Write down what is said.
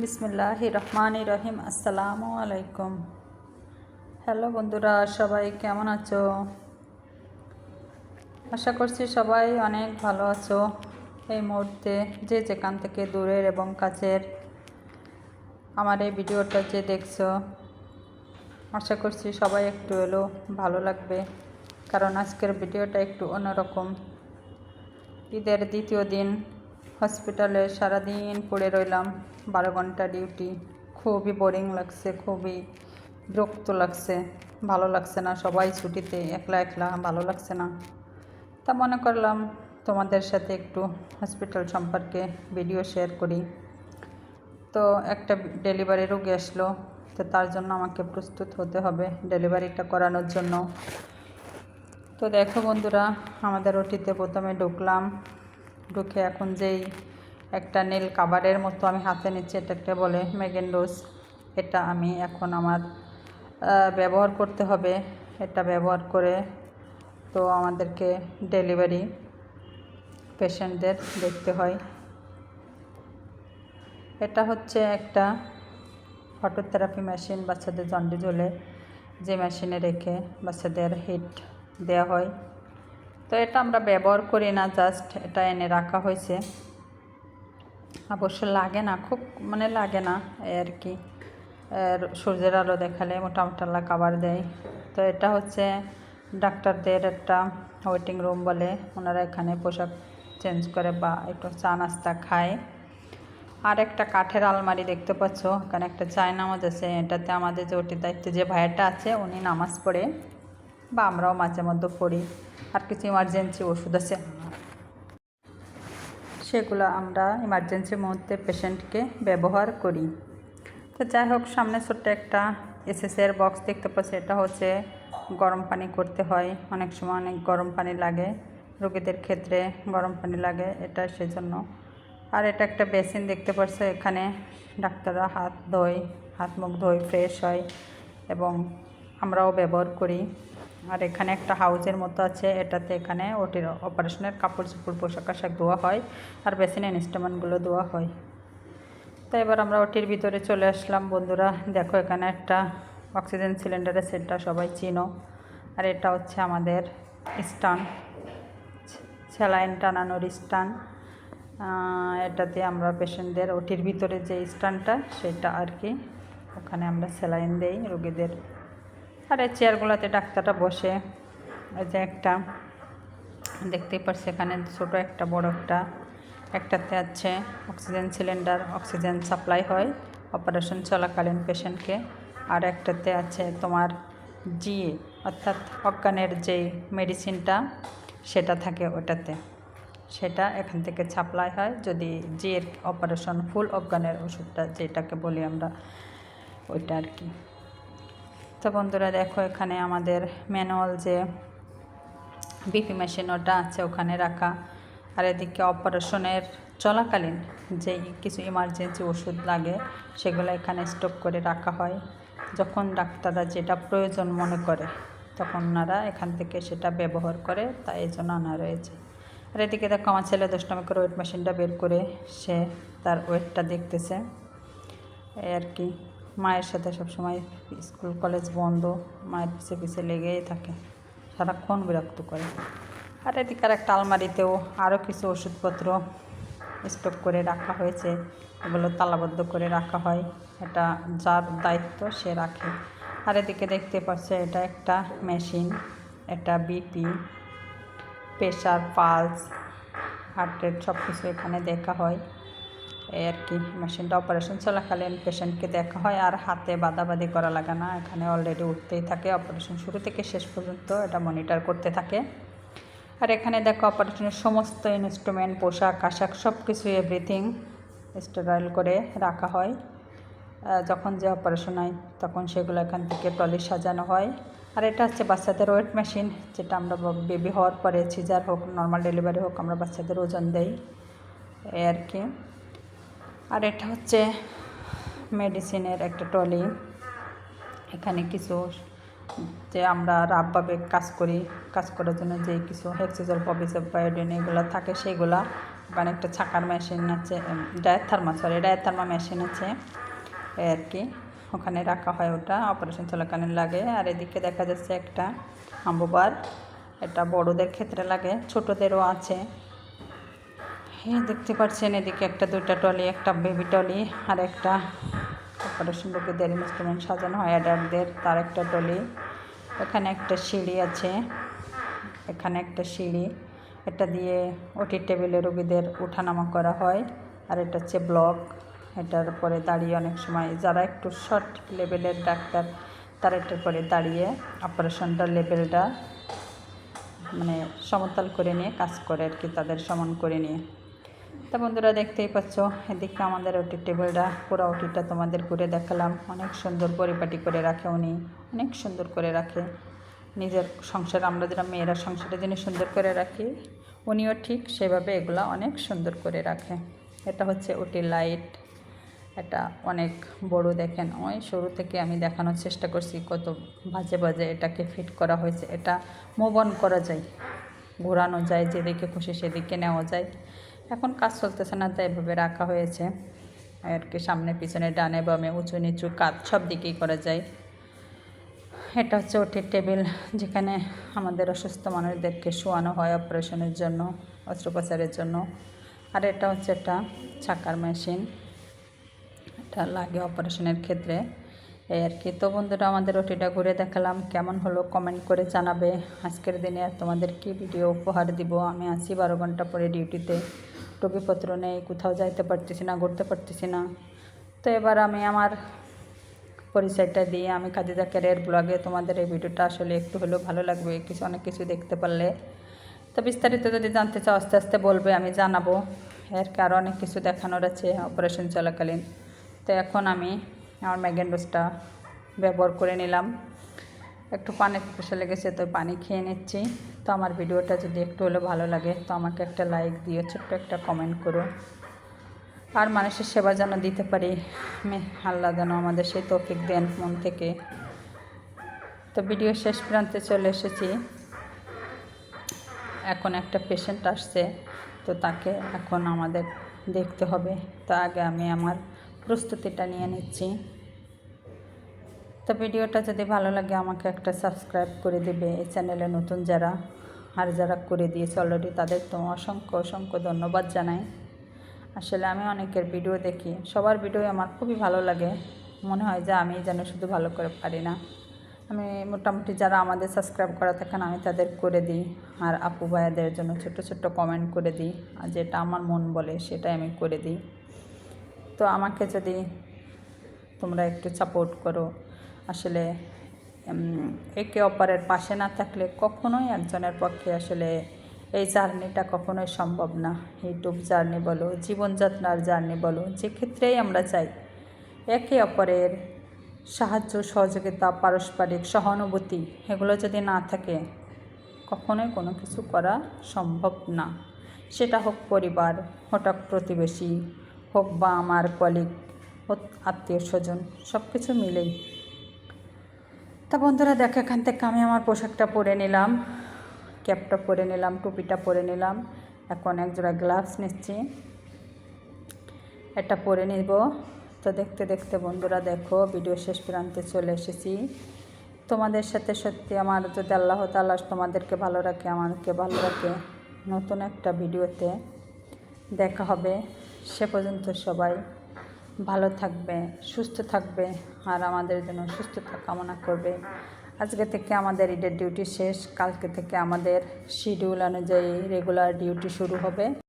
বিসমিল্লাহ রহমান রহিম আসসালামু আলাইকুম হ্যালো বন্ধুরা, সবাই কেমন আছো? আশা করছি সবাই অনেক ভালো আছো। এই মুহূর্তে যে যেখান থেকে দূরের এবং কাছের আমার এই ভিডিওটা যে দেখছ, আশা করছি সবাই একটু এলো ভালো লাগবে। কারণ আজকের ভিডিওটা একটু অন্যরকম। ঈদের দ্বিতীয় দিন হসপিটালে সারাদিন পড়ে রইলাম, বারো ঘণ্টা ডিউটি। খুবই বোরিং লাগছে, খুবই বিরক্ত লাগছে, ভালো লাগছে না, সবাই ছুটিতে একলা একলা, ভালো লাগছে না। তা মনে করলাম তোমাদের সাথে একটু হসপিটাল সম্পর্কে ভিডিও শেয়ার করি। তো একটা ডেলিভারি রোগী আসলো, তো তার জন্য আমাকে প্রস্তুত হতে হবে ডেলিভারিটা করানোর জন্য। তো দেখো বন্ধুরা, আমাদের ওটিতে প্রথমে ঢুকলাম ঢুকে এখন যেই একটা নীল কাবারের মতো আমি হাতে নিচ্ছি এটাকে বলে মেগেন্ডোস এটা আমি এখন আমার ব্যবহার করতে হবে। এটা ব্যবহার করে তো আমাদেরকে ডেলিভারি পেশেন্টদের দেখতে হয়। এটা হচ্ছে একটা ফটোথেরাপি মেশিন বাচ্চাদের জন্ডিস হলে যে মেশিনে রেখে বাচ্চাদের হিট দেওয়া হয়। তো এটা আমরা ব্যবহার করি না জাস্ট এটা এনে রাখা হয়েছে। অবশ্য লাগে না, খুব মানে লাগে না আর কি। সূর্যের আলো দেখালে মোটামুটি আল্লাহ কাবার দেয়। তো এটা হচ্ছে ডাক্তারদের একটা ওয়েটিং রুম বলে, ওনারা এখানে পোশাক চেঞ্জ করে বা একটু চা নাস্তা খায়। আর একটা কাঠের আলমারি দেখতে পাচ্ছ, এখানে একটা চায় নামাজ আছে, এটাতে আমাদের যে ওটির দায়িত্বে যে ভাইয়াটা আছে, উনি নামাজ পড়ে। বা আমরাও মাঝে মধ্যে পড়ি। আর কিছু ইমার্জেন্সি ওষুধ আছে। সেগুলো আমরা ইমার্জেন্সি মুহূর্তে পেশেন্টকে ব্যবহার করি। তো যাই হোক, সামনে ছোট্ট একটা এসএসের বক্স দেখতে পাচ্ছি। এটা হচ্ছে গরম পানি করতে হয়। অনেক সময় অনেক গরম পানি লাগে। রোগীদের ক্ষেত্রে গরম পানি লাগে, এটা সেজন্য। আর এটা একটা বেসিন দেখতে পাচ্ছ। এখানে ডাক্তাররা হাত ধোয়, হাত মুখ ধোয় ফ্রেশ হয় এবং আমরাও ব্যবহার করি। আর এখানে একটা হাউজের মতো আছে, এটাতে এখানে ওটির অপারেশনের কাপড় চোপড়, পোশাক আশাক ধোয়া হয় আর বেসিনে ইনস্ট্রুমেন্টগুলো ধোয়া হয়। তো এবার আমরা ওটির ভিতরে চলে আসলাম বন্ধুরা। দেখো এখানে একটা অক্সিজেন সিলিন্ডারের সেটটা সবাই চিনো। আর এটা হচ্ছে আমাদের স্টান, স্যালাইন টানানোর স্টান। এটাতে আমরা পেশেন্টদের ওটির ভিতরে যে স্টানটা, সেটা আর কি ওখানে আমরা স্যালাইন দেই রোগীদের। আর এই চেয়ারগুলোতে ডাক্তাররা বসে। এই যে একটা, দেখতেই পাচ্ছি এখানে ছোটো একটা, বড় একটা, একটাতে আছে অক্সিজেন সিলিন্ডার, অক্সিজেন সাপ্লাই হয় অপারেশন চলাকালীন পেশেন্টকে। আর একটাতে আছে তোমার জি, অর্থাৎ অজ্ঞানের যে মেডিসিনটা, সেটা থাকে ওটাতে। সেটা এখান থেকে সাপ্লাই হয় যদি জির অপারেশন ফুল অজ্ঞানের ওষুধটা, যেটাকে বলি আমরা, ওইটা আর কি। তো বন্ধুরা দেখো এখানে আমাদের ম্যানুয়াল যে বিপি মেশিন ওটা আছে ওখানে রাখা। আর এদিকে অপারেশনের চলাকালীন যে কিছু ইমার্জেন্সি ওষুধ লাগে, সেগুলো এখানে স্টক করে রাখা হয়। যখন ডাক্তাররা যেটা প্রয়োজন মনে করে, তখন ওনারা এখান থেকে সেটা ব্যবহার করে, তাই এই জন্য আনা রয়েছে। আর এদিকে দেখো আমার ছেলে দুষ্টামি করে ওয়েট মেশিনটা বের করে, সে তার ওয়েটটা দেখতেছে। আর কি। মায়ের সাথে সবসময় স্কুল, কলেজ বন্ধ, মায়ের পিছে পিছে লেগেই থাকে, সারাক্ষণ বিরক্ত করে। আর এদিকার একটা আলমারিতেও আরও কিছু ওষুধপত্র স্টক করে রাখা হয়েছে, এগুলো তালাবদ্ধ করে রাখা হয়, এটা যার দায়িত্ব সে রাখে। আর এদিকে দেখতে পাচ্ছে এটা একটা মেশিন এটা BP pressure pulse, heart rate সব কিছু এখানে দেখা হয়। আর কি মেশিনটা অপারেশন চলাকালীন পেশেন্টকে দেখা হয় আর হাতে বাদাবাদি করা লাগে না। এখানে অলরেডি উঠতেই থাকে অপারেশন শুরু থেকে শেষ পর্যন্ত এটা মনিটর করতে থাকে। আর এখানে দেখো অপারেশনের সমস্ত ইনস্ট্রুমেন্ট পোশাক, আশাক সব কিছু এভরিথিং স্টেরাইল করে রাখা হয়। যখন যে অপারেশন হয় তখন সেগুলো এখান থেকে ট্রলি সাজানো হয়। আর এটা হচ্ছে বাচ্চাদের ওয়েট মেশিন যেটা আমরা বেবি হওয়ার পরে সিজার হোক নর্মাল ডেলিভারি হোক, আমরা বাচ্চাদের ওজন দেই। আর কি আর এটা হচ্ছে মেডিসিনের একটা ট্রলি। এখানে কিছু যে আমরা রাবভাবে কাজ করি, কাজ করার জন্য যে কিছু হেক্সিজল পবিসব বায়োডিন এগুলো থাকে সেগুলা। ওখানে একটা ছাকার মেশিন আছে ডায়ের থার্মা সরি ডায়ের থার্মা মেশিন আছে আর কি ওখানে রাখা হয় ওটা অপারেশন চলাকালীন লাগে। আর এদিকে দেখা যাচ্ছে একটা হাম্বোবার এটা বড়োদের ক্ষেত্রে লাগে, ছোটোদেরও আছে। দেখতে পাচ্ছেন এদিকে একটা, দুইটা টলি একটা বেবি টলি আর একটা অপারেশন রোগীদের ইনস্ট্রুমেন্ট সাজানো হয় অ্যাডাল্টদের, তার একটা টলি এখানে একটা সিঁড়ি আছে, এখানে একটা সিঁড়ি, এটা দিয়ে ওটি টেবিলে রোগীদের ওঠানামা করা হয় আর এটা হচ্ছে ব্লক, এটার পরে দাঁড়িয়ে অনেক সময় যারা একটু শর্ট লেভেলের ডাক্তার, তারা এটার পরে দাঁড়িয়ে অপারেশনটার লেভেলটা মানে সমতল করে নিয়ে কাজ করে আর কি, তাদের সমান করে নিয়ে। তা বন্ধুরা দেখতেই পাচ্ছ, এদিকে আমাদের ওটি টেবিলটা, পুরো ওটিটা তোমাদের ঘুরে দেখালাম। অনেক সুন্দর পরিপাটি করে রাখে উনি, অনেক সুন্দর করে রাখে। নিজের সংসার, আমরা যেটা মেয়েরা সংসারে যিনি সুন্দর করে রাখি, উনিও ঠিক সেভাবে এগুলা অনেক সুন্দর করে রাখে। এটা হচ্ছে ওটি লাইট এটা অনেক বড় দেখেন। ওই শুরু থেকে আমি দেখানোর চেষ্টা করছি কত বাজে বাজে এটাকে ফিট করা হয়েছে। এটা মুভ অন করা যায়, ঘোরানো যায়, যেদিকে খুশি সেদিকে নেওয়া যায়। এখন কাজ চলতেছে না, তাই এভাবে রাখা হয়েছে। আর কি সামনে, পিছনে, ডানে, বামে, উঁচু, নিচু কাজ সব দিকেই করা যায়। এটা হচ্ছে ওটির টেবিল, যেখানে আমাদের অসুস্থ মানুষদেরকে শোয়ানো হয় অপারেশনের জন্য, অস্ত্রোপচারের জন্য। আর এটা হচ্ছে একটা ছাকার মেশিন। এটা লাগে অপারেশনের ক্ষেত্রে। এই আর কি। তো বন্ধুরা, আমাদের ওটিটা ঘুরে দেখালাম। কেমন হলো কমেন্ট করে জানাবে। আজকের দিনে তোমাদের কি ভিডিও উপহার দিব? আমি আছি বারো ঘণ্টা পরে ডিউটিতে। রোগীপত্র নেই, কোথাও যাইতে পারতেছি না, ঘুরতে পারতেছি না। তো এবার আমি আমার পরিচয়টা দিয়ে আমি খাদিজা ক্যারিয়ার ব্লগে তোমাদের এই ভিডিওটা আসলে একটু হলেও ভালো লাগবে, কিছু অনেক কিছু দেখতে পারলে। তো বিস্তারিত যদি জানতে চাও, আস্তে আস্তে বলবে, আমি জানাব। এর কারও অনেক কিছু দেখানোর আছে অপারেশন চলাকালীন। তো এখন আমি আমার ম্যাগেন্ডোসটা ব্যবহার করে নিলাম। একটু পানি পিপাসা লেগেছে, তো পানি খেয়ে নিচ্ছি। তো আমার ভিডিওটা যদি একটু হলেও ভালো লাগে, তো আমাকে একটা লাইক দিও, ছোট্ট একটা কমেন্ট করো। আর মানুষের সেবা যেন দিতে পারি আল্লাহ যেন আমাদের সেই তৌফিক দেন মন থেকে। তো ভিডিও শেষ প্রান্তে চলে এসেছি। এখন একটা পেশেন্ট আসছে, তো তাকে এখন আমাদের দেখতে হবে। তো আগে আমি আমার প্রস্তুতিটা নিয়ে নিচ্ছি। তো ভিডিওটা যদি ভালো লাগে, আমাকে একটা সাবস্ক্রাইব করে দেবে এই চ্যানেলে নতুন যারা, আর যারা করে দিয়েছে অলরেডি তাদের তো অসংখ্য অসংখ্য ধন্যবাদ জানাই। আসলে আমি অনেকের ভিডিও দেখি, সবার ভিডিও আমার খুবই ভালো লাগে। মনে হয় যে আমি যেন শুধু ভালো করে পারি না। আমি মোটামুটি যারা আমাদের সাবস্ক্রাইব করা থাকেন, আমি তাদের করে দিই, আর আপু ভাইয়াদের জন্য ছোট ছোট কমেন্ট করে দিই, আর যেটা আমার মন বলে সেটাই আমি করে দিই। তো আমাকে যদি তোমরা একটু সাপোর্ট করো আসলে একে অপরের পাশে না থাকলে কখনোই একজনের পক্ষে আসলে এই জার্নিটা কখনোই সম্ভব না। ইউটিউব জার্নি বলো, জীবনযাত্রার জার্নি বলো, যে ক্ষেত্রেই আমরা চাই। একে অপরের সাহায্য, সহযোগিতা, পারস্পরিক সহানুভূতি, এগুলো যদি না থাকে, কখনোই কোনো কিছু করা সম্ভব না। সেটা হোক পরিবার, হঠাৎ প্রতিবেশী, হোক বা আমার কলিগ আত্মীয় স্বজন সব কিছু মিলেই তা বন্ধুরা দেখো, এখান থেকে আমি আমার পোশাকটা পরে নিলাম, ক্যাপটা পরে নিলাম, টুপিটা পরে নিলাম, এখন এক জোড়া গ্লাভস নিচ্ছি। এটা পরে নিব। তো দেখতে দেখতে বন্ধুরা দেখো ভিডিও শেষ প্রান্তে চলে এসেছি। তোমাদের সাথে সত্যি আমার যদি আল্লাহ তাল্লাহ তোমাদেরকে ভালো রাখে, আমাকে ভালো রাখে, নতুন একটা ভিডিওতে দেখা হবে। সে পর্যন্ত সবাই ভালো থাকবে, সুস্থ থাকবে আর আমাদের জন্য সুস্থতা কামনা করবে। আজকে থেকে আমাদের ঈদের ডিউটি শেষ। কালকে থেকে আমাদের শিডিউল অনুযায়ী রেগুলার ডিউটি শুরু হবে।